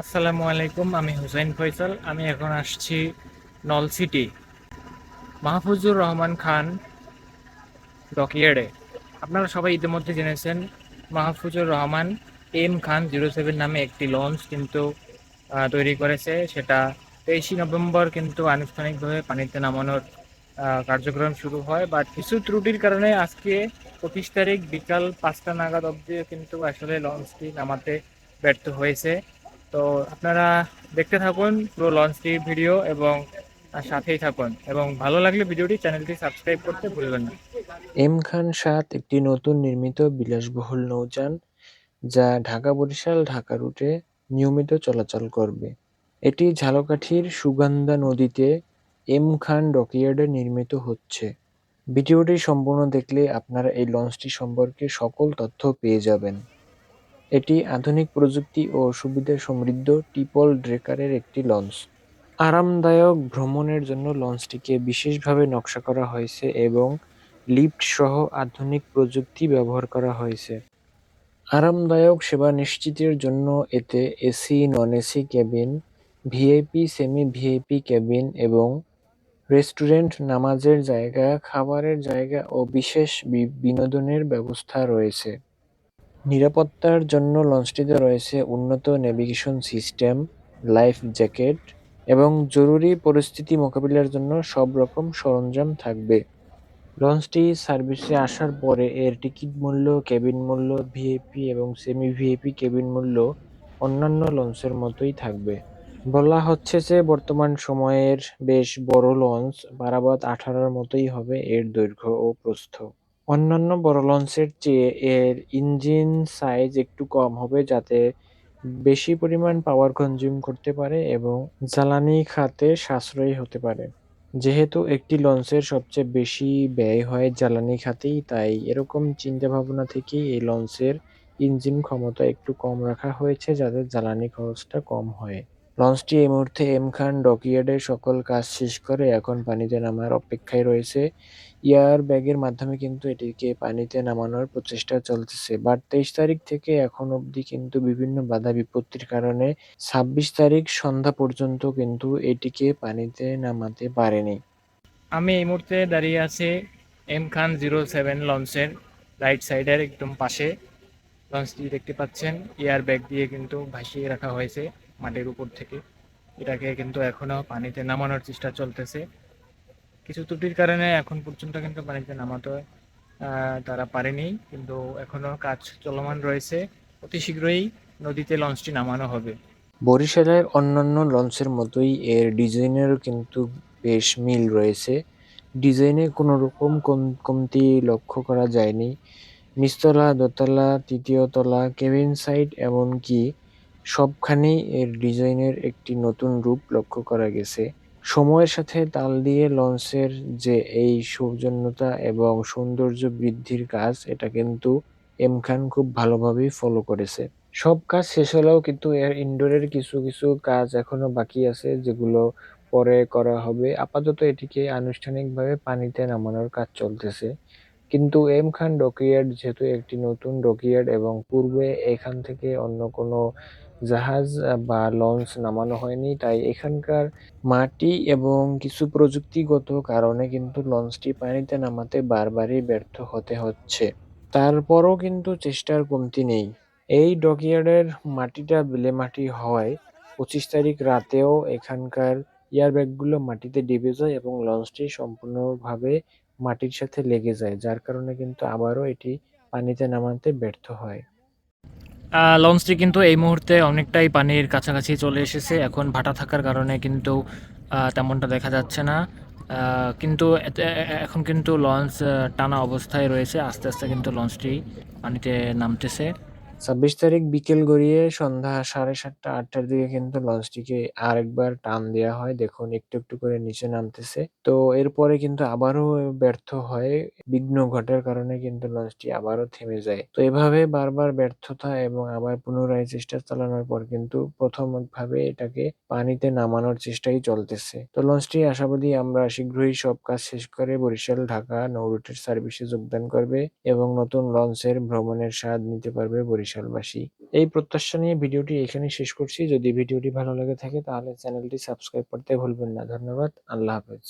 আসসালামু আলাইকুম, আমি হুসাইন ফয়সাল। আমি এখন আসছি নল সিটি। মাহফুজুর রহমান খান ডকইয়ার্ডে। আপনারা সবাই ইতিমধ্যে জেনেছেন, Mahfuzur Rahman M Khan zero seven নামে একটি লঞ্চ কিন্তু তৈরি করেছে। সেটা তেইশে নভেম্বর কিন্তু আনুষ্ঠানিকভাবে পানিতে নামানোর কার্যক্রম শুরু হয়। বাট কিছু ত্রুটির কারণে আজকে পঁচিশ তারিখ বিকাল পাঁচটা নাগাদ অবধি কিন্তু আসলে লঞ্চটি নামাতে ব্যর্থ হয়েছে। তো আপনারা দেখতে থাকুন পুরো লঞ্চটির ভিডিও এবং সাথেই থাকুন। এবং ভালো লাগলে ভিডিওটি, চ্যানেলটি সাবস্ক্রাইব করতে ভুলবেন না। এম খান সাত একটি নতুন নির্মিত বিলাসবহুল নৌযান, যা ঢাকা বরিশাল ঢাকা রুটে নিয়মিত চলাচল করবে। এটি ঝালকাঠির সুগন্ধা নদীতে এম খান ডকইয়ার্ডে নির্মিত হচ্ছে। ভিডিওটি সম্পূর্ণ দেখলে আপনারা এই লঞ্চটি সম্পর্কে সকল তথ্য পেয়ে যাবেন। এটি আধুনিক প্রযুক্তি ও সুবিধা সমৃদ্ধ টিপল ড্রেকারের একটি লঞ্চ। আরামদায়ক ভ্রমণের জন্য লঞ্চটিকে বিশেষভাবে নকশা করা হয়েছে এবং লিফট সহ আধুনিক প্রযুক্তি ব্যবহার করা হয়েছে। আরামদায়ক সেবা নিশ্চিতের জন্য এতে AC non AC cabin, VIP semi VIP cabin এবং রেস্টুরেন্ট, নামাজের জায়গা, খাবারের জায়গা ও বিশেষ বিনোদনের ব্যবস্থা রয়েছে। নিরাপত্তার জন্য লঞ্চটিতে রয়েছে উন্নত নেভিগেশন সিস্টেম লাইফ জ্যাকেট এবং জরুরি পরিস্থিতি মোকাবিলার জন্য সব রকম সরঞ্জাম থাকবে। লঞ্চটি সার্ভিসে আসার পরে এর টিকিট মূল্য কেবিন মূল্য ভিআইপি এবং সেমি ভিআইপি কেবিন মূল্য অন্যান্য লঞ্চের মতোই থাকবে। বলা হচ্ছে যে বর্তমান সময়ের বেশ বড় লঞ্চ বারাবাদ আঠারোর মতোই হবে এর দৈর্ঘ্য ও প্রস্থ। অন্যান্য বড় লঞ্চের চেয়ে এর ইঞ্জিন সাইজ একটু কম হবে যাতে বেশি পরিমাণ পাওয়ার কনজিউম করতে পারে এবং জ্বালানি খাতে সাশ্রয়ী হতে পারে। যেহেতু একটি লঞ্চের সবচেয়ে বেশি ব্যয় হয় জ্বালানি খাতেই, তাই এরকম চিন্তাভাবনা থেকেই এই লঞ্চের ইঞ্জিন ক্ষমতা একটু কম রাখা হয়েছে যাতে জ্বালানি খরচটা কম হয়। লঞ্চটি এই মুহূর্তে এম খান ডকইয়ার্ডে সকল কাজ শেষ করে এখন পানিতে নামার অপেক্ষায় রয়েছে। এয়ার ব্যাগের মাধ্যমে কিন্তু এটিকে পানিতে নামানোর প্রচেষ্টা চলতেছে। বাট তেইশ তারিখ থেকে এখন অবধি কিন্তু বিভিন্ন বাধা বিপত্তির কারণে ছাব্বিশ তারিখ সন্ধ্যা পর্যন্ত কিন্তু এটিকে পানিতে নামাতে পারেনি। আমি এই মুহূর্তে দাঁড়িয়ে আছি এম খান জিরো সেভেন লঞ্চের রাইট সাইডের একদম পাশে। লঞ্চটি দেখতে পাচ্ছেন। এয়ার ব্যাগ দিয়ে কিন্তু ভাসিয়ে রাখা হয়েছে। মাটির উপর থেকে। এটাকে কিন্তু এখনও পানিতে নামানোর চেষ্টা চলতেছে। কিছু ত্রুটির কারণে এখন পর্যন্ত কিন্তু পানিতে নামাতে তারা পারেনি। কিন্তু এখনও কাজ চলমান রয়েছে। অতি শীঘ্রই নদীতে লঞ্চটি নামানো হবে। বরিশালের অন্যান্য লঞ্চের মতোই এর ডিজাইনেরও কিন্তু বেশ মিল রয়েছে। ডিজাইনে কোনো রকম কম- কমতি লক্ষ্য করা যায়নি। নিচতলা, দোতলা, তৃতীয় তলা কেবিন সাইড এমনকি সবখানেই এর ডিজাইনের একটি নতুন রূপ লক্ষ্য করা গেছে। সময়ের সাথে তাল দিয়ে লঞ্চের যে এই সৌজন্যতা এবং সৌন্দর্য বৃদ্ধির কাজ, এটা কিন্তু এম খান খুব ভালোভাবেই ফলো করেছে। সব কাজ শেষ হলেও কিন্তু এর ইনডোরের কিছু কিছু কাজ এখনও বাকি আছে, যেগুলো পরে করা হবে। আপাতত এটিকে আনুষ্ঠানিকভাবে পানিতে নামানোর কাজ চলতেছে। কিন্তু এম খান ডকইয়ার্ড যেহেতু একটি নতুন ডকইয়ার্ড এবং পূর্বে এখান থেকে অন্য কোনো জাহাজ বা লঞ্চ নামানো হয়নি। তাই এখানকার মাটি এবং কিছু প্রযুক্তিগত কারণে কিন্তু লঞ্চটি পানিতে নামাতে বারবারই ব্যর্থ হতে হচ্ছে। তারপরও কিন্তু চেষ্টার কমতি নেই। এই ডকইয়ার্ডের মাটিটা বেলে মাটি হয় পঁচিশ তারিখ রাতেও এখানকার এয়ার ব্যাগগুলো মাটিতে ডেবে যায় এবং লঞ্চটি সম্পূর্ণভাবে মাটির সাথে লেগে যায়, যার কারণে কিন্তু আবারও এটি পানিতে নামাতে ব্যর্থ হয়। লঞ্চটি কিন্তু এই মুহূর্তে অনেকটাই পানির কাছাকাছি চলে এসেছে। এখন ভাটা থাকার কারণে কিন্তু তেমনটা দেখা যাচ্ছে না। কিন্তু এখন কিন্তু লঞ্চ টানা অবস্থায় রয়েছে। আস্তে আস্তে কিন্তু লঞ্চটি পানিতে নামতেছে। ছাব্বিশ তারিখ বিকেল গড়িয়ে সন্ধ্যা সাড়ে সাতটা, আটটার দিকে কিন্তু লঞ্চটিকে আরেকবার টান দেওয়া হয়। দেখুন, একটু একটু করে নিচে নামতেছে। তো এরপরে কিন্তু আবারও ব্যর্থ হয়। বিঘ্ন ঘটার কারণে কিন্তু লঞ্চটি আবারও থেমে যায়। তো এভাবে বারবার ব্যর্থতা এবং আবার পুনরায় চেষ্টা চালানোর পর কিন্তু প্রথম ভাবে এটাকে পানিতে নামানোর চেষ্টাই চলতেছে। তো লঞ্চটি আশাবাদী আমরা শীঘ্রই সব কাজ শেষ করে বরিশাল, ঢাকা নৌরুটের সার্ভিসে যোগদান করবে এবং নতুন লঞ্চের ভ্রমণের স্বাদ নিতে পারবে বরিশাল। বরিশালবাসী এই প্রত্যাশা নিয়ে ভিডিওটি এখানেই শেষ করছি। যদি ভিডিওটি ভালো লেগে থাকে তাহলে চ্যানেলটি সাবস্ক্রাইব করতে ভুলবেন না। ধন্যবাদ। আল্লাহ হাফেজ।